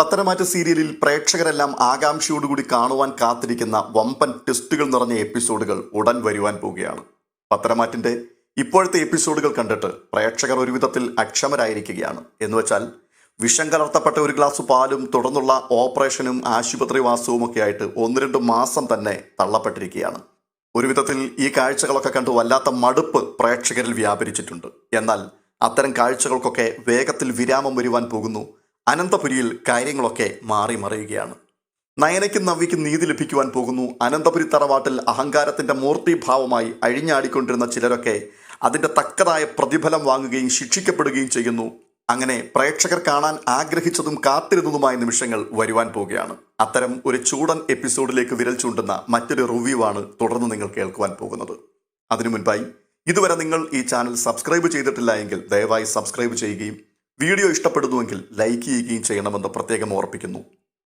പത്തനമാറ്റ സീരിയലിൽ പ്രേക്ഷകരെല്ലാം ആകാംക്ഷയോടുകൂടി കാണുവാൻ കാത്തിരിക്കുന്ന വമ്പൻ ടെസ്റ്റുകൾ നിറഞ്ഞ എപ്പിസോഡുകൾ ഉടൻ വരുവാൻ പോവുകയാണ്. പത്തനമാറ്റിന്റെ ഇപ്പോഴത്തെ എപ്പിസോഡുകൾ കണ്ടിട്ട് പ്രേക്ഷകർ ഒരുവിധത്തിൽ അക്ഷമരായിരിക്കുകയാണ്. എന്നുവെച്ചാൽ വിഷം കലർത്തപ്പെട്ട ഒരു ഗ്ലാസ് പാലും തുടർന്നുള്ള ഓപ്പറേഷനും ആശുപത്രി വാസവും ഒക്കെ ആയിട്ട് ഒന്ന് രണ്ട് മാസം തന്നെ തള്ളപ്പെട്ടിരിക്കുകയാണ്. ഒരുവിധത്തിൽ ഈ കാഴ്ചകളൊക്കെ കണ്ട് വല്ലാത്ത മടുപ്പ് പ്രേക്ഷകരിൽ വ്യാപരിച്ചിട്ടുണ്ട്. എന്നാൽ അത്തരം കാഴ്ചകൾക്കൊക്കെ വേഗത്തിൽ വിരാമം വരുവാൻ പോകുന്നു അനന്തപുരിയിൽ കാര്യങ്ങളൊക്കെ മാറി മറിയുകയാണ്. നയനയ്ക്കും നവ്യയ്ക്കും നീതി ലഭിക്കുവാൻ പോകുന്നു. അനന്തപുരി തറവാട്ടിൽ അഹങ്കാരത്തിന്റെ മൂർത്തിഭാവമായി അഴിഞ്ഞാടിക്കൊണ്ടിരുന്ന ചിലരൊക്കെ അതിന്റെ തക്കതായ പ്രതിഫലം വാങ്ങുകയും ശിക്ഷിക്കപ്പെടുകയും ചെയ്യുന്നു. അങ്ങനെ പ്രേക്ഷകർ കാണാൻ ആഗ്രഹിച്ചതും കാത്തിരുന്നതുമായ നിമിഷങ്ങൾ വരുവാൻ പോവുകയാണ് അത്തരം ഒരു ചൂടൻ എപ്പിസോഡിലേക്ക് വിരൽ ചൂണ്ടുന്ന മറ്റൊരു റിവ്യൂ ആണ് തുടർന്ന് നിങ്ങൾ കേൾക്കുവാൻ പോകുന്നത്. അതിനു മുൻപായി ഇതുവരെ നിങ്ങൾ ഈ ചാനൽ സബ്സ്ക്രൈബ് ചെയ്തിട്ടില്ല എങ്കിൽ ദയവായി സബ്സ്ക്രൈബ് ചെയ്യുകയും വീഡിയോ ഇഷ്ടപ്പെടുന്നുവെങ്കിൽ ലൈക്ക് ചെയ്യുകയും ചെയ്യണമെന്ന് പ്രത്യേകം ഓർപ്പിക്കുന്നു.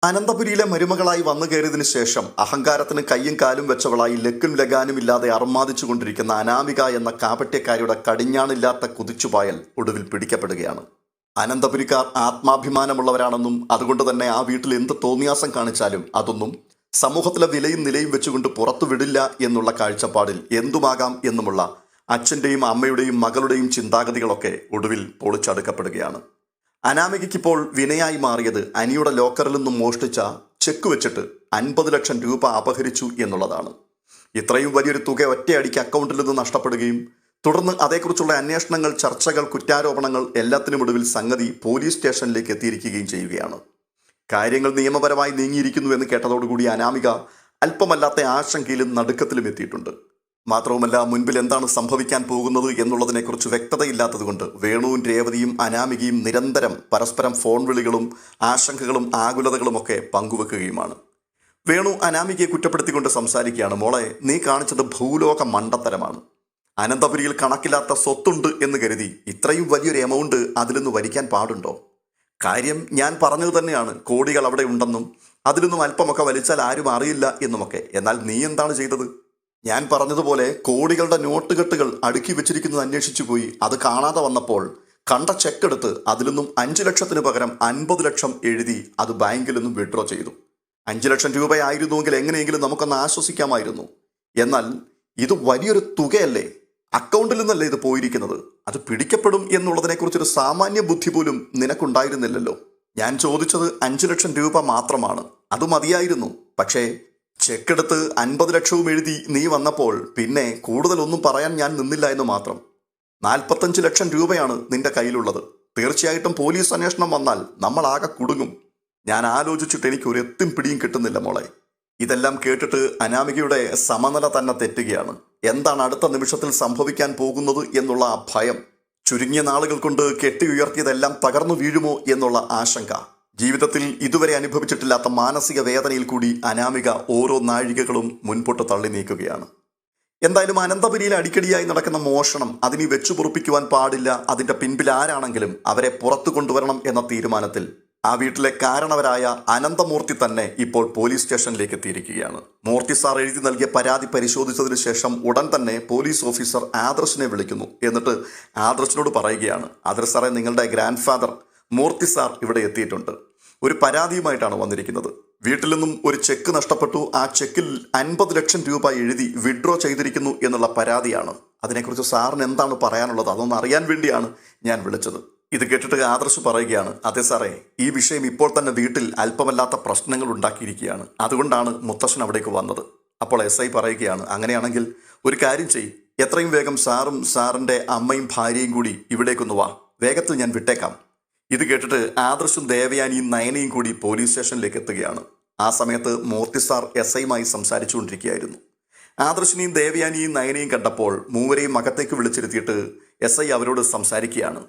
അനന്തപുരിയിലെ മരുമകളായി വന്നു കയറിയതിനു ശേഷം അഹങ്കാരത്തിന് കയ്യും കാലും വെച്ചവളായി ലക്കും ലഗാനും ഇല്ലാതെ അർമാദിച്ചു കൊണ്ടിരിക്കുന്ന അനാമിക എന്ന കാപട്യക്കാരിയുടെ കടിഞ്ഞാണില്ലാത്ത കുതിച്ചുപായൽ ഒടുവിൽ പിടിക്കപ്പെടുകയാണ്. അനന്തപുരിക്കാർ ആത്മാഭിമാനമുള്ളവരാണെന്നും അതുകൊണ്ട് തന്നെ ആ വീട്ടിൽ എന്ത് തോന്നിയാസം കാണിച്ചാലും അതൊന്നും സമൂഹത്തിലെ വിലയും നിലയും വെച്ചുകൊണ്ട് പുറത്തുവിടില്ല എന്നുള്ള കാഴ്ചപ്പാടിൽ എന്തുമാകാം എന്നുമുള്ള അച്ഛന്റെയും അമ്മയുടെയും മകളുടെയും ചിന്താഗതികളൊക്കെ ഒടുവിൽ പൊളിച്ചടുക്കപ്പെടുകയാണ്. അനാമികയ്ക്കിപ്പോൾ വിനയായി മാറിയത് അനിയുടെ ലോക്കറിൽ നിന്നും മോഷ്ടിച്ച ചെക്ക് വെച്ചിട്ട് അൻപത് ലക്ഷം രൂപ അപഹരിച്ചു എന്നുള്ളതാണ്. ഇത്രയും വലിയൊരു തുക ഒറ്റയടിക്ക് അക്കൗണ്ടിൽ നിന്ന് നഷ്ടപ്പെടുകയും തുടർന്ന് അതേക്കുറിച്ചുള്ള അന്വേഷണങ്ങൾ ചർച്ചകൾ കുറ്റാരോപണങ്ങൾ എല്ലാത്തിനും ഒടുവിൽ സംഗതി പോലീസ് സ്റ്റേഷനിലേക്ക് എത്തിയിരിക്കുകയും ചെയ്യുകയാണ്. കാര്യങ്ങൾ നിയമപരമായി നീങ്ങിയിരിക്കുന്നു എന്ന് കേട്ടതോടുകൂടി അനാമിക അല്പമല്ലാത്ത ആശങ്കയിലും നടുക്കത്തിലും എത്തിയിട്ടുണ്ട്. മാത്രവുമല്ല മുൻപിൽ എന്താണ് സംഭവിക്കാൻ പോകുന്നത് എന്നുള്ളതിനെക്കുറിച്ച് വ്യക്തതയില്ലാത്തതുകൊണ്ട് വേണുവും രേവതിയും അനാമികയും നിരന്തരം പരസ്പരം ഫോൺ വിളികളും ആശങ്കകളും ആകുലതകളും ഒക്കെ പങ്കുവെക്കുകയുമാണ്. വേണു അനാമികയെ കുറ്റപ്പെടുത്തിക്കൊണ്ട് സംസാരിക്കുകയാണ്. മോളെ നീ കാണിച്ചത് ഭൂലോക മണ്ടത്തരമാണ്. അനന്തപുരിയിൽ കണക്കില്ലാത്ത സ്വത്തുണ്ട് എന്ന് കരുതി ഇത്രയും വലിയൊരു എമൗണ്ട് അതിൽ നിന്ന് വരിക്കാൻ പാടുണ്ടോ? കാര്യം ഞാൻ പറഞ്ഞത് തന്നെയാണ്. കോടികൾ അവിടെ ഉണ്ടെന്നും അതിലൊന്നും അല്പമൊക്കെ വലിച്ചാൽ ആരും അറിയില്ല എന്നുമൊക്കെ. എന്നാൽ നീ എന്താണ് ചെയ്തത്? ഞാൻ പറഞ്ഞതുപോലെ കോടികളുടെ നോട്ടുകെട്ടുകൾ അടുക്കി വെച്ചിരിക്കുന്നത് അന്വേഷിച്ചു പോയി. അത് കാണാതെ വന്നപ്പോൾ കണ്ട ചെക്ക് എടുത്ത് അതിൽ നിന്നും അഞ്ച് ലക്ഷത്തിന് പകരം അൻപത് ലക്ഷം എഴുതി അത് ബാങ്കിൽ നിന്നും വിഡ്രോ ചെയ്തു. അഞ്ച് ലക്ഷം രൂപയായിരുന്നുവെങ്കിൽ എങ്ങനെയെങ്കിലും നമുക്കൊന്ന് ആശ്വസിക്കാമായിരുന്നു. എന്നാൽ ഇത് വലിയൊരു തുകയല്ലേ? അക്കൗണ്ടിൽ നിന്നല്ലേ ഇത് പോയിരിക്കുന്നത്? അത് പിടിക്കപ്പെടും എന്നുള്ളതിനെക്കുറിച്ചൊരു സാമാന്യ ബുദ്ധി പോലും നിനക്കുണ്ടായിരുന്നില്ലല്ലോ. ഞാൻ ചോദിച്ചത് അഞ്ചു ലക്ഷം രൂപ മാത്രമാണ്. അത് മതിയായിരുന്നു. പക്ഷേ ചെക്കെടുത്ത് അൻപത് ലക്ഷവും എഴുതി നീ വന്നപ്പോൾ പിന്നെ കൂടുതലൊന്നും പറയാൻ ഞാൻ നിന്നില്ല എന്ന് മാത്രം. നാൽപ്പത്തഞ്ച് ലക്ഷം രൂപയാണ് നിന്റെ കയ്യിലുള്ളത്. തീർച്ചയായിട്ടും പോലീസ് അന്വേഷണം വന്നാൽ നമ്മൾ ആകെ കുടുങ്ങും. ഞാൻ ആലോചിച്ചിട്ട് എനിക്ക് ഒരു എത്തും പിടിയും കിട്ടുന്നില്ല മോളെ. ഇതെല്ലാം കേട്ടിട്ട് അനാമികയുടെ സമനില തന്നെ തെറ്റുകയാണ്. എന്താണ് അടുത്ത നിമിഷത്തിൽ സംഭവിക്കാൻ പോകുന്നത് എന്നുള്ള ആ ഭയം. ചുരുങ്ങിയ നാളുകൾ കൊണ്ട് കെട്ടി ഉയർത്തിയതെല്ലാം തകർന്നു വീഴുമോ എന്നുള്ള ആശങ്ക. ജീവിതത്തിൽ ഇതുവരെ അനുഭവിച്ചിട്ടില്ലാത്ത മാനസിക വേദനയിൽ കൂടി അനാമിക ഓരോ നാഴികകളും മുൻപോട്ട് തള്ളി നീക്കുകയാണ്. എന്തായാലും അനന്തപുരിയിൽ അടിക്കടിയായി നടക്കുന്ന മോഷണം അതിനി വെച്ചു പൊറുപ്പിക്കുവാൻ പാടില്ല അതിന്റെ പിൻപിൽ ആരാണെങ്കിലും അവരെ പുറത്തു കൊണ്ടുവരണം എന്ന തീരുമാനത്തിൽ ആ വീട്ടിലെ കാരണവരായ അനന്തമൂർത്തി തന്നെ ഇപ്പോൾ പോലീസ് സ്റ്റേഷനിലേക്ക് എത്തിയിരിക്കുകയാണ്. മൂർത്തി സാർ എഴുതി നൽകിയ പരാതി പരിശോധിച്ചതിന് ശേഷം ഉടൻ തന്നെ പോലീസ് ഓഫീസർ ആദർശിനെ വിളിക്കുന്നു. എന്നിട്ട് ആദർശിനോട് പറയുകയാണ് ആദർശ് സാറേ നിങ്ങളുടെ ഗ്രാൻഡ് ഫാദർ മൂർത്തി സാർ ഇവിടെ എത്തിയിട്ടുണ്ട്. ഒരു പരാതിയുമായിട്ടാണ് വന്നിരിക്കുന്നത്. വീട്ടിൽ നിന്നും ഒരു ചെക്ക് നഷ്ടപ്പെട്ടു. ആ ചെക്കിൽ അൻപത് ലക്ഷം രൂപ എഴുതി വിഡ്രോ ചെയ്തിരിക്കുന്നു എന്നുള്ള പരാതിയാണ്. അതിനെക്കുറിച്ച് സാറിന് എന്താണ് പറയാനുള്ളത്? അതൊന്ന് അറിയാൻ വേണ്ടിയാണ് ഞാൻ വിളിച്ചത്. ഇത് കേട്ടിട്ട് ആദർശ് പറയുകയാണ് അതെ സാറേ ഈ വിഷയം ഇപ്പോൾ തന്നെ വീട്ടിൽ അല്പമല്ലാത്ത പ്രശ്നങ്ങൾ ഉണ്ടാക്കിയിരിക്കുകയാണ്. അതുകൊണ്ടാണ് മുത്തശ്ശൻ അവിടേക്ക് വന്നത്. അപ്പോൾ എസ് ഐ പറയുകയാണ് അങ്ങനെയാണെങ്കിൽ ഒരു കാര്യം ചെയ് എത്രയും വേഗം സാറും സാറിന്റെ അമ്മയും ഭാര്യയും കൂടി ഇവിടേക്കൊന്ന് വാ. വേഗത്തിൽ ഞാൻ വിട്ടേക്കാം. ഇത് കേട്ടിട്ട് ആദർശും ദേവയാനിയും നയനയും കൂടി പോലീസ് സ്റ്റേഷനിലേക്ക് എത്തുകയാണ്. ആ സമയത്ത് മൂർത്തി സാർ എസ് ഐയുമായി സംസാരിച്ചുകൊണ്ടിരിക്കുകയായിരുന്നു. ആദർശിനെയും ദേവയാനിയും നയനയും കണ്ടപ്പോൾ മൂവരെയും അകത്തേക്ക് വിളിച്ചിരുത്തിയിട്ട് എസ് ഐ അവരോട് സംസാരിക്കുകയാണ്.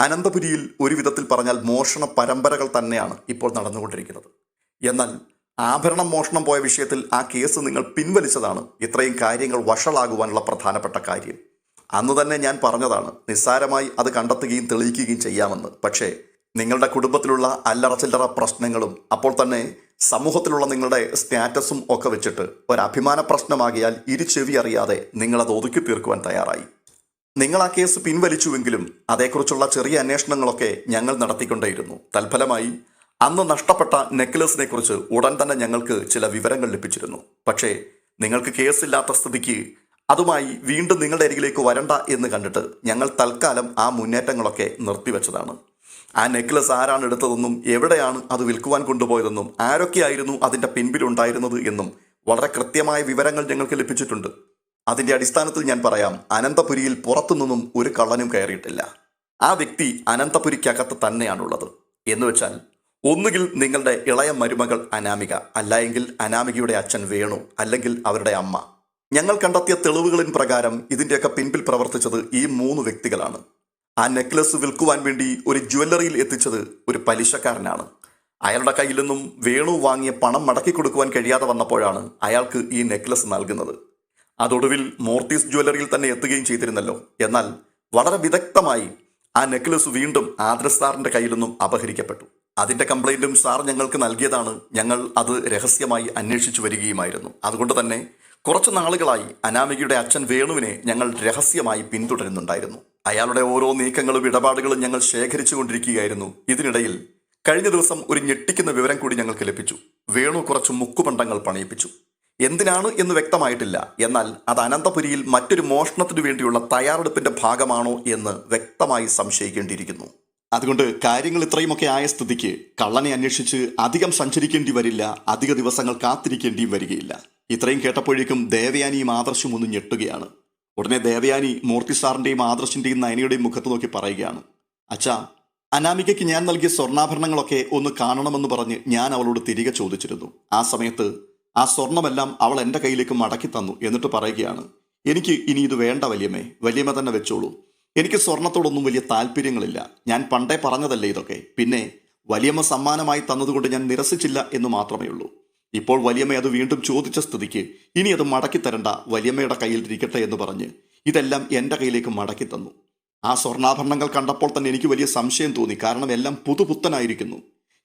അനന്തപുരിയിൽ ഒരു വിധത്തിൽ പറഞ്ഞാൽ മോഷണ പരമ്പരകൾ തന്നെയാണ് ഇപ്പോൾ നടന്നുകൊണ്ടിരിക്കുന്നത്. എന്നാൽ ആഭരണം മോഷണം പോയ വിഷയത്തിൽ ആ കേസ് നിങ്ങൾ പിൻവലിച്ചതാണ്. ഇത്രയും കാര്യങ്ങൾ വഷളാകുവാനുള്ള പ്രധാനപ്പെട്ട കാര്യം. അന്ന് തന്നെ ഞാൻ പറഞ്ഞതാണ് നിസ്സാരമായി അത് കണ്ടെത്തുകയും തെളിയിക്കുകയും ചെയ്യാമെന്ന്. പക്ഷേ നിങ്ങളുടെ കുടുംബത്തിലുള്ള അല്ലറ ചില്ലറ പ്രശ്നങ്ങളും അപ്പോൾ തന്നെ സമൂഹത്തിലുള്ള നിങ്ങളുടെ സ്റ്റാറ്റസും ഒക്കെ വെച്ചിട്ട് ഒരഭിമാന പ്രശ്നമാകിയാൽ ഇരു ചെവി അറിയാതെ നിങ്ങളത് ഒതുക്കി തീർക്കുവാൻ തയ്യാറായി. നിങ്ങൾ ആ കേസ് പിൻവലിച്ചുവെങ്കിലും അതേക്കുറിച്ചുള്ള ചെറിയ അന്വേഷണങ്ങളൊക്കെ ഞങ്ങൾ നടത്തിക്കൊണ്ടേയിരുന്നു. തൽഫലമായി അന്ന് നഷ്ടപ്പെട്ട നെക്ലസിനെ കുറിച്ച് ഉടൻ തന്നെ ഞങ്ങൾക്ക് ചില വിവരങ്ങൾ ലഭിച്ചിരുന്നു. പക്ഷേ നിങ്ങൾക്ക് കേസില്ലാത്ത സ്ഥിതിക്ക് അതുമായി വീണ്ടും നിങ്ങളുടെ അരികിലേക്ക് വരണ്ട എന്ന് കണ്ടിട്ട് ഞങ്ങൾ തൽക്കാലം ആ മുന്നേറ്റങ്ങളൊക്കെ നിർത്തിവെച്ചതാണ്. ആ നെക്ലസ് ആരാണ് എടുത്തതെന്നും എവിടെയാണ് അത് വിൽക്കുവാൻ കൊണ്ടുപോയതെന്നും ആരൊക്കെയായിരുന്നു അതിന്റെ പിൻപിലുണ്ടായിരുന്നത് എന്നും വളരെ കൃത്യമായ വിവരങ്ങൾ ഞങ്ങൾക്ക് ലഭിച്ചിട്ടുണ്ട്. അതിന്റെ അടിസ്ഥാനത്തിൽ ഞാൻ പറയാം അനന്തപുരിയിൽ പുറത്തുനിന്നും ഒരു കള്ളനും കയറിയിട്ടില്ല. ആ വ്യക്തി അനന്തപുരിക്കകത്ത് തന്നെയാണുള്ളത്. എന്ന് വെച്ചാൽ ഒന്നുകിൽ നിങ്ങളുടെ ഇളയ മരുമകൾ അനാമിക അല്ലായെങ്കിൽ അനാമികയുടെ അച്ഛൻ വേണു അല്ലെങ്കിൽ അവരുടെ അമ്മ. ഞങ്ങൾ കണ്ടെത്തിയ തെളിവുകളിൻ പ്രകാരം ഇതിന്റെയൊക്കെ പിൻപിൽ പ്രവർത്തിച്ചത് ഈ മൂന്ന് വ്യക്തികളാണ്. ആ നെക്ലസ് വിൽക്കുവാൻ വേണ്ടി ഒരു ജ്വല്ലറിയിൽ എത്തിച്ചത് ഒരു പലിശക്കാരനാണ്. അയാളുടെ കയ്യിൽ നിന്നും വേണു വാങ്ങിയ പണം മടക്കി കൊടുക്കുവാൻ കഴിയാതെ വന്നപ്പോഴാണ് അയാൾക്ക് ഈ നെക്ലസ് നൽകുന്നത്. അതൊടുവിൽ മോർത്തീസ് ജ്വല്ലറിയിൽ തന്നെ എത്തുകയും ചെയ്തിരുന്നല്ലോ. എന്നാൽ വളരെ വിദഗ്ധമായി ആ നെക്ലസ് വീണ്ടും ആദ്രസ് സാറിന്റെ കയ്യിൽ നിന്നും അപഹരിക്കപ്പെട്ടു. അതിന്റെ കംപ്ലൈന്റും സാർ ഞങ്ങൾക്ക് നൽകിയതാണ് ഞങ്ങൾ അത് രഹസ്യമായി അന്വേഷിച്ചു വരികയുമായിരുന്നു. അതുകൊണ്ട് തന്നെ കുറച്ച് നാളുകളായി അനാമികയുടെ അച്ഛൻ വേണുവിനെ ഞങ്ങൾ രഹസ്യമായി പിന്തുടരുന്നുണ്ടായിരുന്നു. അയാളുടെ ഓരോ നീക്കങ്ങളും ഇടപാടുകളും ഞങ്ങൾ ശേഖരിച്ചു കൊണ്ടിരിക്കുകയായിരുന്നു ഇതിനിടയിൽ കഴിഞ്ഞ ദിവസം ഒരു ഞെട്ടിക്കുന്ന വിവരം കൂടി ഞങ്ങൾക്ക് ലഭിച്ചു. വേണു കുറച്ച് മുക്കുപണ്ടങ്ങൾ പണിയിപ്പിച്ചു. എന്തിനാണ് എന്ന് വ്യക്തമായിട്ടില്ല. എന്നാൽ അത് അനന്തപുരിയിൽ മറ്റൊരു മോഷണത്തിനു വേണ്ടിയുള്ള തയ്യാറെടുപ്പിന്റെ ഭാഗമാണോ എന്ന് വ്യക്തമായി സംശയിക്കേണ്ടിയിരിക്കുന്നു. അതുകൊണ്ട് കാര്യങ്ങൾ ഇത്രയുമൊക്കെ ആയ സ്ഥിതിക്ക് കള്ളനെ അന്വേഷിച്ച് അധികം സഞ്ചരിക്കേണ്ടി വരില്ല. അധിക ദിവസങ്ങൾ കാത്തിരിക്കേണ്ടിയും വരികയില്ല. ഇത്രയും കേട്ടപ്പോഴേക്കും ദേവയാനിയും ആദർശും ഒന്ന് ഞെട്ടുകയാണ്. ഉടനെ ദേവയാനി മൂർത്തി സാറിന്റെയും ആദർശിന്റെയും നയനയുടെയും മുഖത്ത് നോക്കി പറയുകയാണ്. അച്ഛാ അനാമികയ്ക്ക് ഞാൻ നൽകിയ സ്വർണാഭരണങ്ങളൊക്കെ ഒന്ന് കാണണമെന്ന് പറഞ്ഞ് ഞാൻ അവളോട് തിരികെ ചോദിച്ചിരുന്നു. ആ സമയത്ത് ആ സ്വർണമെല്ലാം അവൾ എന്റെ കയ്യിലേക്ക് മടക്കി തന്നു എന്നിട്ട് പറയുകയാണ്. എനിക്ക് ഇനി ഇത് വേണ്ട വല്യമ്മേ വലിയമ്മ തന്നെ വെച്ചോളൂ. എനിക്ക് സ്വർണത്തോടൊന്നും വലിയ താല്പര്യങ്ങളില്ല. ഞാൻ പണ്ടേ പറഞ്ഞതല്ലേ ഇതൊക്കെ. പിന്നെ വലിയമ്മ സമ്മാനമായി തന്നതുകൊണ്ട് ഞാൻ നിരസിച്ചില്ല എന്ന് മാത്രമേ ഉള്ളൂ ഇപ്പോൾ വലിയമ്മ അത് വീണ്ടും ചോദിച്ച സ്ഥിതിക്ക് ഇനി അത് മടക്കി തരണ്ട വലിയമ്മയുടെ കയ്യിൽ ഇരിക്കട്ടെ എന്ന് പറഞ്ഞ് ഇതെല്ലാം എന്റെ കയ്യിലേക്ക് മടക്കി തന്നു. ആ സ്വർണാഭരണങ്ങൾ കണ്ടപ്പോൾ തന്നെ എനിക്ക് വലിയ സംശയം തോന്നി. കാരണം എല്ലാം പുതുപുത്തനായിരിക്കുന്നു.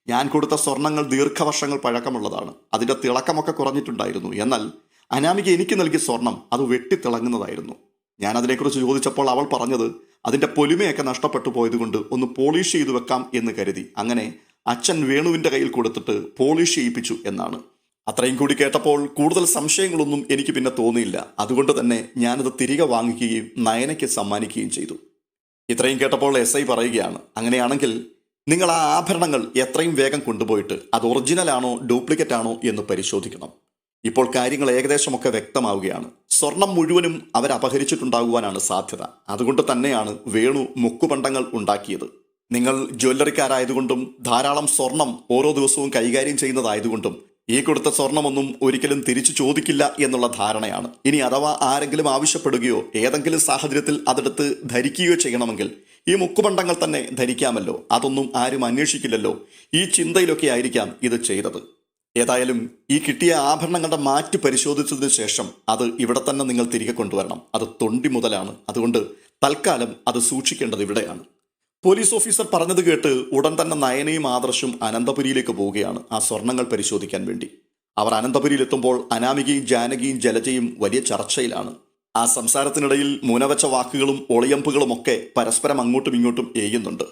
ഞാൻ കൊടുത്ത സ്വർണങ്ങൾ ദീർഘവർഷങ്ങൾ പഴക്കമുള്ളതാണ്. അതിന്റെ തിളക്കമൊക്കെ കുറഞ്ഞിട്ടുണ്ടായിരുന്നു. എന്നാൽ അനാമിക എനിക്ക് നൽകിയ സ്വർണം അത് വെട്ടിത്തിളങ്ങുന്നതായിരുന്നു. ഞാൻ അതിനെക്കുറിച്ച് ചോദിച്ചപ്പോൾ അവൾ പറഞ്ഞത് അതിന്റെ പൊലിമയൊക്കെ നഷ്ടപ്പെട്ടു പോയതുകൊണ്ട് ഒന്ന് പോളിഷ് ചെയ്തു വെക്കാം എന്ന് കരുതി. അങ്ങനെ അച്ഛൻ വേണുവിന്റെ കയ്യിൽ കൊടുത്തിട്ട് പോളിഷ് ചെയ്യിപ്പിച്ചു എന്നാണ്. അത്രയും കൂടി കേട്ടപ്പോൾ കൂടുതൽ സംശയങ്ങളൊന്നും എനിക്ക് പിന്നെ തോന്നിയില്ല. അതുകൊണ്ട് തന്നെ ഞാനത് തിരികെ വാങ്ങിക്കുകയും നയനയ്ക്ക് സമ്മാനിക്കുകയും ചെയ്തു. ഇത്രയും കേട്ടപ്പോൾ എസ് ഐ പറയുകയാണ് അങ്ങനെയാണെങ്കിൽ നിങ്ങൾ ആ ആഭരണങ്ങൾ എത്രയും വേഗം കൊണ്ടുപോയിട്ട് അത് ഒറിജിനൽ ആണോ ഡ്യൂപ്ലിക്കേറ്റ് ആണോ എന്ന് പരിശോധിക്കണം. ഇപ്പോൾ കാര്യങ്ങൾ ഏകദേശമൊക്കെ വ്യക്തമാവുകയാണ്. സ്വർണം മുഴുവനും അവർ അപഹരിച്ചിട്ടുണ്ടാകുവാനാണ് സാധ്യത. അതുകൊണ്ട് തന്നെയാണ് വേണു മുക്കുപണ്ടങ്ങൾ ഉണ്ടാക്കിയത്. നിങ്ങൾ ജ്വല്ലറിക്കാരായതുകൊണ്ടും ധാരാളം സ്വർണം ഓരോ ദിവസവും കൈകാര്യം ചെയ്യുന്നതായതുകൊണ്ടും ഈ കൊടുത്ത സ്വർണമൊന്നും ഒരിക്കലും തിരിച്ചു ചോദിക്കില്ല എന്നുള്ള ധാരണയാണ്. ഇനി അഥവാ ആരെങ്കിലും ആവശ്യപ്പെടുകയോ ഏതെങ്കിലും സാഹചര്യത്തിൽ അതെടുത്ത് ധരിക്കുകയോ ചെയ്യണമെങ്കിൽ ഈ മുക്കുപണ്ടങ്ങൾ തന്നെ ധരിക്കാമല്ലോ. അതൊന്നും ആരും അന്വേഷിക്കില്ലല്ലോ. ഈ ചിന്തയിലൊക്കെ ആയിരിക്കാം ഇത് ചെയ്തത്. ഏതായാലും ഈ കിട്ടിയ ആഭരണങ്ങളുടെ മാറ്റ് പരിശോധിച്ചതിന് ശേഷം അത് ഇവിടെ തന്നെ നിങ്ങൾ തിരികെ കൊണ്ടുവരണം. അത് തൊണ്ടി മുതലാണ്. അതുകൊണ്ട് തൽക്കാലം അത് സൂക്ഷിക്കേണ്ടത് ഇവിടെയാണ്. പോലീസ് ഓഫീസർ പറഞ്ഞത് കേട്ട് ഉടൻ തന്നെ നയനയും ആദർശും അനന്തപുരിയിലേക്ക് പോവുകയാണ് ആ സ്വർണങ്ങൾ പരിശോധിക്കാൻ വേണ്ടി. അവർ അനന്തപുരിയിലെത്തുമ്പോൾ അനാമികയും ജാനകിയും ജലജയും വലിയ ചർച്ചയിലാണ്. ആ സംസാരത്തിനിടയിൽ മുനവച്ച വാക്കുകളും ഒളിയമ്പുകളും ഒക്കെ പരസ്പരം അങ്ങോട്ടും ഇങ്ങോട്ടും ഏയുന്നുണ്ട്.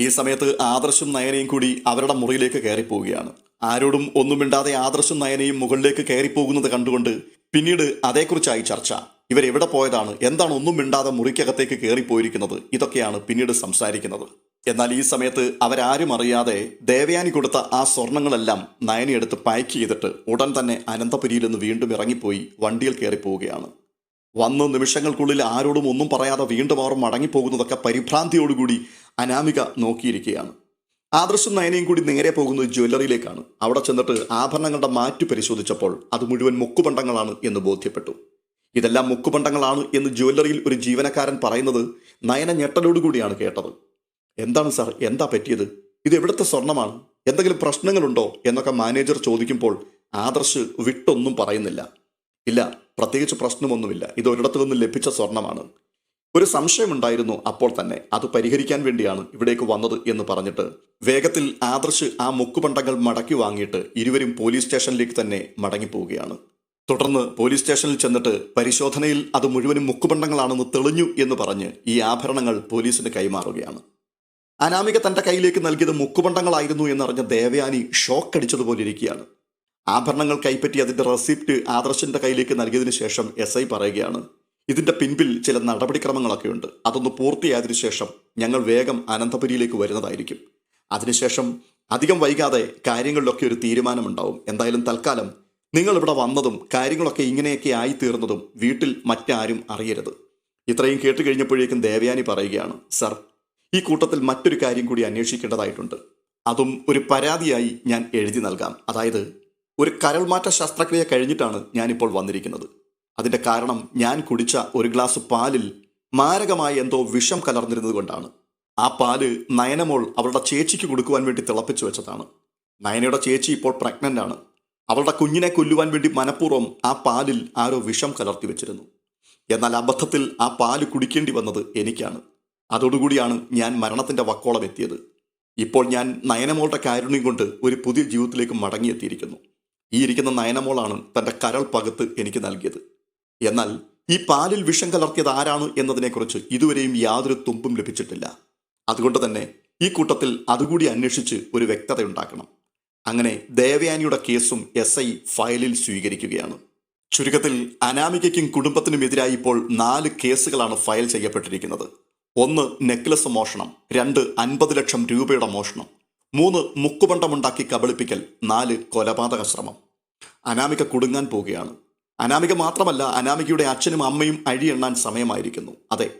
ഈ സമയത്ത് ആദർശും നയനയും കൂടി അവരുടെ മുറിയിലേക്ക് കയറിപ്പോവുകയാണ്. ആരോടും ഒന്നും മിണ്ടാതെ ആദർശും നയനയും മുകളിലേക്ക് കയറിപ്പോകുന്നത് കണ്ടുകൊണ്ട് പിന്നീട് അതേക്കുറിച്ചായി ചർച്ച. ഇവരെവിടെ പോയതാണ്? എന്താണ് ഒന്നും മിണ്ടാതെ മുറിക്കകത്തേക്ക് കയറിപ്പോയിരിക്കുന്നത് ഇതൊക്കെയാണ് പിന്നീട് സംസാരിക്കുന്നത്. എന്നാൽ ഈ സമയത്ത് അവരാരും അറിയാതെ ദേവയാനി കൊടുത്ത ആ സ്വർണങ്ങളെല്ലാം നയനിയെടുത്ത് പാക്ക് ചെയ്തിട്ട് ഉടൻ തന്നെ അനന്തപുരിയിൽ നിന്ന് വീണ്ടും ഇറങ്ങിപ്പോയി വണ്ടിയിൽ കയറിപ്പോവുകയാണ്. വന്ന് നിമിഷങ്ങൾക്കുള്ളിൽ ആരോടും ഒന്നും പറയാതെ വീണ്ടും അവർ മടങ്ങിപ്പോകുന്നതൊക്കെ പരിഭ്രാന്തിയോടുകൂടി അനാമിക നോക്കിയിരിക്കുകയാണ്. ആദർശം നയനയും കൂടി നേരെ പോകുന്നത് ജ്വല്ലറിയിലേക്കാണ്. അവിടെ ചെന്നിട്ട് ആഭരണങ്ങളുടെ മാറ്റു പരിശോധിച്ചപ്പോൾ അത് മുഴുവൻ മുക്കുപണ്ടങ്ങളാണ് എന്ന് ബോധ്യപ്പെട്ടു. ഇതെല്ലാം മുക്കുപണ്ടങ്ങളാണ് എന്ന് ജ്വല്ലറിയിൽ ഒരു ജീവനക്കാരൻ പറയുന്നത് നയന ഞെട്ടലോടുകൂടിയാണ് കേട്ടത്. എന്താണ് സാർ? എന്താ പറ്റിയത്? ഇത് എവിടുത്തെ സ്വർണമാണ്? എന്തെങ്കിലും പ്രശ്നങ്ങളുണ്ടോ? എന്നൊക്കെ മാനേജർ ചോദിക്കുമ്പോൾ ആദർശ് വിട്ടൊന്നും പറയുന്നില്ല. ഇല്ല പ്രത്യേകിച്ച് പ്രശ്നമൊന്നുമില്ല. ഇത് ഒരിടത്തു നിന്ന് ലഭിച്ച സ്വർണമാണ്. ഒരു സംശയമുണ്ടായിരുന്നു അപ്പോൾ തന്നെ. അത് പരിഹരിക്കാൻ വേണ്ടിയാണ് ഇവിടേക്ക് വന്നത് എന്ന് പറഞ്ഞിട്ട് വേഗത്തിൽ ആദർശ് ആ മുക്കുപണ്ടങ്ങൾ മടക്കി വാങ്ങിയിട്ട് ഇരുവരും പോലീസ് സ്റ്റേഷനിലേക്ക് തന്നെ മടങ്ങിപ്പോവുകയാണ്. തുടർന്ന് പോലീസ് സ്റ്റേഷനിൽ ചെന്നിട്ട് പരിശോധനയിൽ അത് മുഴുവനും മുക്കുപണ്ടങ്ങളാണെന്ന് തെളിഞ്ഞു എന്ന് പറഞ്ഞ് ഈ ആഭരണങ്ങൾ പോലീസിന് കൈമാറുകയാണ്. അനാമിക തന്റെ കയ്യിലേക്ക് നൽകിയത് മുക്കുപണ്ടങ്ങളായിരുന്നു എന്നറിഞ്ഞ ദേവയാനി ഷോക്ക് അടിച്ചതുപോലെ ഇരിക്കുകയാണ് ആഭരണങ്ങൾ കൈപ്പറ്റി അതിന്റെ റെസിപ്റ്റ് ആദർശന്റെ കയ്യിലേക്ക് നൽകിയതിനു ശേഷം എസ് ഐ പറയുകയാണ് ഇതിന്റെ പിൻപിൽ ചില നടപടിക്രമങ്ങളൊക്കെ ഉണ്ട് അതൊന്ന് പൂർത്തിയായതിനു ശേഷം ഞങ്ങൾ വേഗം അനന്തപുരിയിലേക്ക് വരുന്നതായിരിക്കും. അതിനുശേഷം അധികം വൈകാതെ കാര്യങ്ങളിലൊക്കെ ഒരു തീരുമാനമുണ്ടാവും. എന്തായാലും തൽക്കാലം നിങ്ങൾ ഇവിടെ വന്നതും കാര്യങ്ങളൊക്കെ ഇങ്ങനെയൊക്കെ ആയി തീർന്നതും വീട്ടിൽ മറ്റാരും അറിയരുത്. ഇത്രയും കേട്ട് കഴിഞ്ഞപ്പോഴേക്കും ദേവയാനി പറയുകയാണ് സർ ഈ കൂട്ടത്തിൽ മറ്റൊരു കാര്യം കൂടി അന്വേഷിക്കേണ്ടതായിട്ടുണ്ട്. അതും ഒരു പരാതിയായി ഞാൻ എഴുതി നൽകാം. അതായത് ഒരു കരൾമാറ്റ ശസ്ത്രക്രിയ കഴിഞ്ഞിട്ടാണ് ഞാനിപ്പോൾ വന്നിരിക്കുന്നത്. അതിന്റെ കാരണം ഞാൻ കുടിച്ച ഒരു ഗ്ലാസ് പാലിൽ മാരകമായ എന്തോ വിഷം കലർന്നിരുന്നത് കൊണ്ടാണ്. ആ പാൽ നയനമോൾ അവളുടെ ചേച്ചിക്ക് കൊടുക്കുവാൻ വേണ്ടി തിളപ്പിച്ചു വെച്ചതാണ്. നയനയുടെ ചേച്ചി ഇപ്പോൾ പ്രഗ്നന്റ് ആണ് അവളുടെ കുഞ്ഞിനെ കൊല്ലുവാൻ വേണ്ടി മനഃപൂർവം ആ പാലിൽ ആരോ വിഷം കലർത്തി വെച്ചിരുന്നു. എന്നാൽ അബദ്ധത്തിൽ ആ പാൽ കുടിക്കേണ്ടി വന്നത് എനിക്കാണ്. അതോടുകൂടിയാണ് ഞാൻ മരണത്തിന്റെ വക്കോളം എത്തിയത്. ഇപ്പോൾ ഞാൻ നയനമോളുടെ കാരുണ്യം കൊണ്ട് ഒരു പുതിയ ജീവിതത്തിലേക്ക് മടങ്ങിയെത്തിയിരിക്കുന്നു. ഈ ഇരിക്കുന്ന നയനമോളാണ് തന്റെ കരൾ പകത്ത് എനിക്ക് നൽകിയത്. എന്നാൽ ഈ പാലിൽ വിഷം കലർത്തിയത് ആരാണ് എന്നതിനെക്കുറിച്ച് ഇതുവരെയും യാതൊരു തുമ്പും ലഭിച്ചിട്ടില്ല. അതുകൊണ്ട് തന്നെ ഈ കൂട്ടത്തിൽ അതുകൂടി അന്വേഷിച്ച് ഒരു വ്യക്തത ഉണ്ടാക്കണം അങ്ങനെ ദേവയാനിയുടെ കേസും എസ് ഐ ഫയലിൽ സ്വീകരിക്കുകയാണ്. ചുരുക്കത്തിൽ അനാമികയ്ക്കും കുടുംബത്തിനും എതിരായി ഇപ്പോൾ നാല് കേസുകളാണ് ഫയൽ ചെയ്യപ്പെട്ടിരിക്കുന്നത്. ഒന്ന് നെക്ലസ് മോഷണം രണ്ട് അൻപത് ലക്ഷം രൂപയുടെ മോഷണം മൂന്ന് മുക്കുപണ്ടമുണ്ടാക്കി കബളിപ്പിക്കൽ നാല് കൊലപാതക ശ്രമം. അനാമിക കുടുങ്ങാൻ പോവുകയാണ്. അനാമിക മാത്രമല്ല അനാമികയുടെ അച്ഛനും അമ്മയും അഴിയെണ്ണാൻ സമയമായിരിക്കുന്നു. അതെ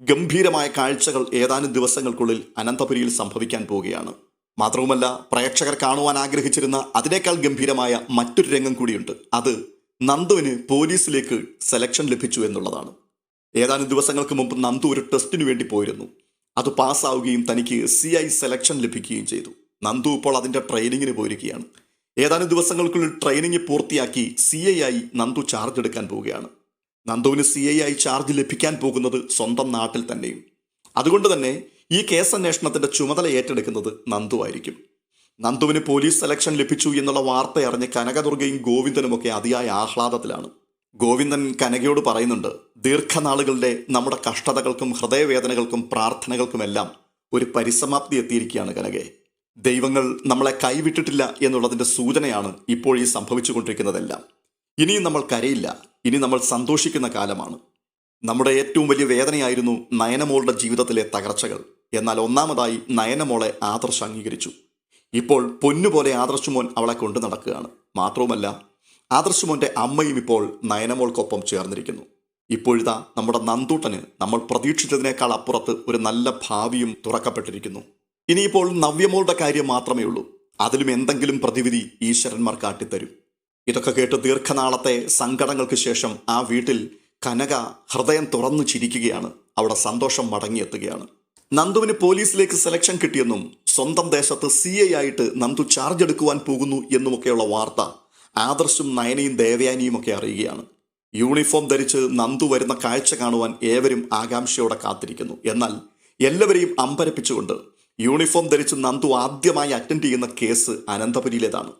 ഗംഭീരമായ കാഴ്ചകൾ ഏതാനും ദിവസങ്ങൾക്കുള്ളിൽ അനന്തപുരിയിൽ സംഭവിക്കാൻ പോവുകയാണ്. മാത്രവുമല്ല പ്രേക്ഷകർ കാണുവാൻ ആഗ്രഹിച്ചിരുന്ന അതിനേക്കാൾ ഗംഭീരമായ മറ്റൊരു രംഗം കൂടിയുണ്ട്. അത് നന്ദുവിന് പോലീസിലേക്ക് സെലക്ഷൻ ലഭിച്ചു എന്നുള്ളതാണ്. ഏതാനും ദിവസങ്ങൾക്ക് മുമ്പ് നന്ദു ഒരു ടെസ്റ്റിനു വേണ്ടി പോയിരുന്നു. അത് പാസ്സാവുകയും തനിക്ക് സി ഐ സെലക്ഷൻ ലഭിക്കുകയും ചെയ്തു. നന്ദു ഇപ്പോൾ അതിന്റെ ട്രെയിനിങ്ങിന് പോയിരിക്കുകയാണ്. ഏതാനും ദിവസങ്ങൾക്കുള്ളിൽ ട്രെയിനിങ് പൂർത്തിയാക്കി സി ഐ ആയി നന്ദു ചാർജ് എടുക്കാൻ പോവുകയാണ്. നന്ദുവിന് സി ഐ ആയി ചാർജ് ലഭിക്കാൻ പോകുന്നത് സ്വന്തം നാട്ടിൽ തന്നെയും. അതുകൊണ്ട് തന്നെ ഈ കേസ് അന്വേഷണത്തിന്റെ ചുമതല ഏറ്റെടുക്കുന്നത് നന്ദു ആയിരിക്കും. നന്ദുവിന് പോലീസ് സെലക്ഷൻ ലഭിച്ചു എന്നുള്ള വാർത്ത അറിഞ്ഞ് കനകദുർഗയും ഗോവിന്ദനുമൊക്കെ അതിയായ ആഹ്ലാദത്തിലാണ്. ഗോവിന്ദൻ കനകയോട് പറയുന്നുണ്ട് ദീർഘനാളുകളുടെ നമ്മുടെ കഷ്ടതകൾക്കും ഹൃദയവേദനകൾക്കും പ്രാർത്ഥനകൾക്കുമെല്ലാം ഒരു പരിസമാപ്തി എത്തിയിരിക്കുകയാണ് കനകെ. ദൈവങ്ങൾ നമ്മളെ കൈവിട്ടിട്ടില്ല എന്നുള്ളതിന്റെ സൂചനയാണ് ഇപ്പോൾ ഈ സംഭവിച്ചുകൊണ്ടിരിക്കുന്നതെല്ലാം. ഇനിയും നമ്മൾ കരയില്ല ഇനി നമ്മൾ സന്തോഷിക്കുന്ന കാലമാണ്. നമ്മുടെ ഏറ്റവും വലിയ വേദനയായിരുന്നു നയനമോളുടെ ജീവിതത്തിലെ തകർച്ചകൾ. എന്നാൽ ഒന്നാമതായി നയനമോളെ ആദർശ് അംഗീകരിച്ചു. ഇപ്പോൾ പൊന്നുപോലെ ആദർശുമോൻ അവളെ കൊണ്ടു നടക്കുകയാണ്. മാത്രവുമല്ല ആദർശമോന്റെ അമ്മയും ഇപ്പോൾ നയനമോൾക്കൊപ്പം ചേർന്നിരിക്കുന്നു. ഇപ്പോഴിതാ നമ്മുടെ നന്ദൂട്ടന് നമ്മൾ പ്രതീക്ഷിച്ചതിനേക്കാൾ അപ്പുറത്ത് ഒരു നല്ല ഭാവിയും തുറക്കപ്പെട്ടിരിക്കുന്നു. ഇനിയിപ്പോൾ നവ്യമോളുടെ കാര്യം മാത്രമേ ഉള്ളൂ. അതിലും എന്തെങ്കിലും പ്രതിവിധി ഈശ്വരന്മാർ കാട്ടിത്തരും. ഇതൊക്കെ കേട്ട് ദീർഘനാളത്തെ സങ്കടങ്ങൾക്ക് ശേഷം ആ വീട്ടിൽ കനക ഹൃദയം തുറന്നു ചിരിക്കുകയാണ്. അവിടെ സന്തോഷം മടങ്ങിയെത്തുകയാണ്. നന്ദുവിന് പോലീസിലേക്ക് സെലക്ഷൻ കിട്ടിയെന്നും സ്വന്തം ദേശത്ത് സി ഐ ആയിട്ട് നന്ദു ചാർജ് എടുക്കുവാൻ പോകുന്നു എന്നുമൊക്കെയുള്ള വാർത്ത ആദർശും നയനയും ദേവയാനിയും ഒക്കെ അറിയുകയാണ്. യൂണിഫോം ധരിച്ച് നന്ദു വരുന്ന കാഴ്ച കാണുവാൻ ഏവരും ആകാംക്ഷയോടെ കാത്തിരിക്കുന്നു. എന്നാൽ എല്ലാവരെയും അമ്പരപ്പിച്ചുകൊണ്ട് യൂണിഫോം ധരിച്ച് നന്ദു ആദ്യമായി അറ്റൻഡ് ചെയ്യുന്ന കേസ് അനന്തപുരിയിലേതാണ്.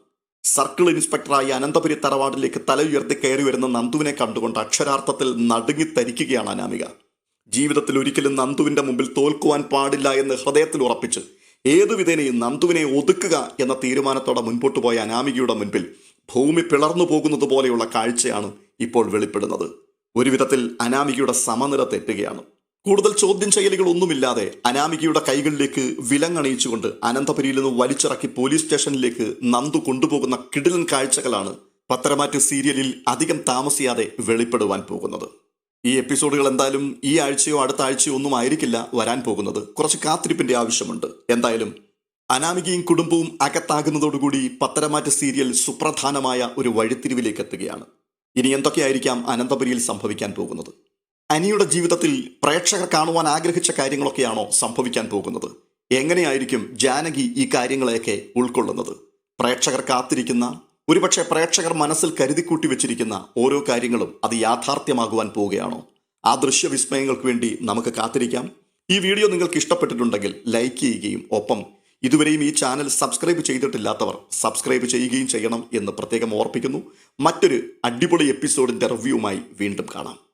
സർക്കിൾ ഇൻസ്പെക്ടറായി അനന്തപുരി തറവാടിലേക്ക് തല ഉയർത്തി കയറി വരുന്ന നന്ദുവിനെ കണ്ടുകൊണ്ട് അക്ഷരാർത്ഥത്തിൽ നടുങ്ങി തരിക്കുകയാണ് അനാമിക. ജീവിതത്തിൽ ഒരിക്കലും നന്ദുവിന്റെ മുമ്പിൽ തോൽക്കുവാൻ പാടില്ല എന്ന് ഹൃദയത്തിൽ ഉറപ്പിച്ച് ഏതുവിധേനയും നന്ദുവിനെ ഒതുക്കുക എന്ന തീരുമാനത്തോടെ മുൻപോട്ട് പോയ അനാമികയുടെ മുൻപിൽ ഭൂമി പിളർന്നു പോകുന്നത് പോലെയുള്ള കാഴ്ചയാണ് ഇപ്പോൾ വെളിപ്പെടുന്നത്. ഒരു വിധത്തിൽ അനാമികയുടെ സമനില തെറ്റുകയാണ്. കൂടുതൽ ചോദ്യം ചെയ്യലുകൾ ഒന്നുമില്ലാതെ അനാമികയുടെ കൈകളിലേക്ക് വിലങ്ങണിയിച്ചുകൊണ്ട് അനന്തപുരിയിൽ നിന്ന് വലിച്ചിറക്കി പോലീസ് സ്റ്റേഷനിലേക്ക് നന്ദു കൊണ്ടുപോകുന്ന കിടിലൻ കാഴ്ചകളാണ് പത്തരമാറ്റ് സീരിയലിൽ അധികം താമസിയാതെ വെളിപ്പെടുവാൻ പോകുന്നത്. ഈ എപ്പിസോഡുകൾ എന്തായാലും ഈ ആഴ്ചയോ അടുത്ത ആഴ്ചയോ ഒന്നും ആയിരിക്കില്ല വരാൻ പോകുന്നത്. കുറച്ച് കാത്തിരിപ്പിന്റെ ആവശ്യമുണ്ട്. എന്തായാലും അനാമികയും കുടുംബവും അകത്താകുന്നതോടുകൂടി പത്തരമാറ്റ സീരിയൽ സുപ്രധാനമായ ഒരു വഴിത്തിരിവിലേക്ക് എത്തുകയാണ്. ഇനി എന്തൊക്കെയായിരിക്കാം അനന്തപുരിയിൽ സംഭവിക്കാൻ പോകുന്നത്? അനിയുടെ ജീവിതത്തിൽ പ്രേക്ഷകർ കാണുവാൻ ആഗ്രഹിച്ച കാര്യങ്ങളൊക്കെയാണോ സംഭവിക്കാൻ പോകുന്നത്? എങ്ങനെയായിരിക്കും ജാനകി ഈ കാര്യങ്ങളെയൊക്കെ ഉൾക്കൊള്ളുന്നത്? പ്രേക്ഷകർ കാത്തിരിക്കുന്ന ഒരുപക്ഷെ പ്രേക്ഷകർ മനസ്സിൽ കരുതിക്കൂട്ടി വെച്ചിരിക്കുന്ന ഓരോ കാര്യങ്ങളും അത് യാഥാർത്ഥ്യമാകുവാൻ പോവുകയാണോ? ആ ദൃശ്യവിസ്മയങ്ങൾക്ക് വേണ്ടി നമുക്ക് കാത്തിരിക്കാം. ഈ വീഡിയോ നിങ്ങൾക്ക് ഇഷ്ടപ്പെട്ടിട്ടുണ്ടെങ്കിൽ ലൈക്ക് ചെയ്യുകയും ഒപ്പം ഇതുവരെയും ഈ ചാനൽ സബ്സ്ക്രൈബ് ചെയ്തിട്ടില്ലാത്തവർ സബ്സ്ക്രൈബ് ചെയ്യുകയും ചെയ്യണം എന്ന് പ്രത്യേകം ഓർപ്പിക്കുന്നു. മറ്റൊരു അടിപൊളി എപ്പിസോഡിന്റെ റിവ്യൂവുമായി വീണ്ടും കാണാം.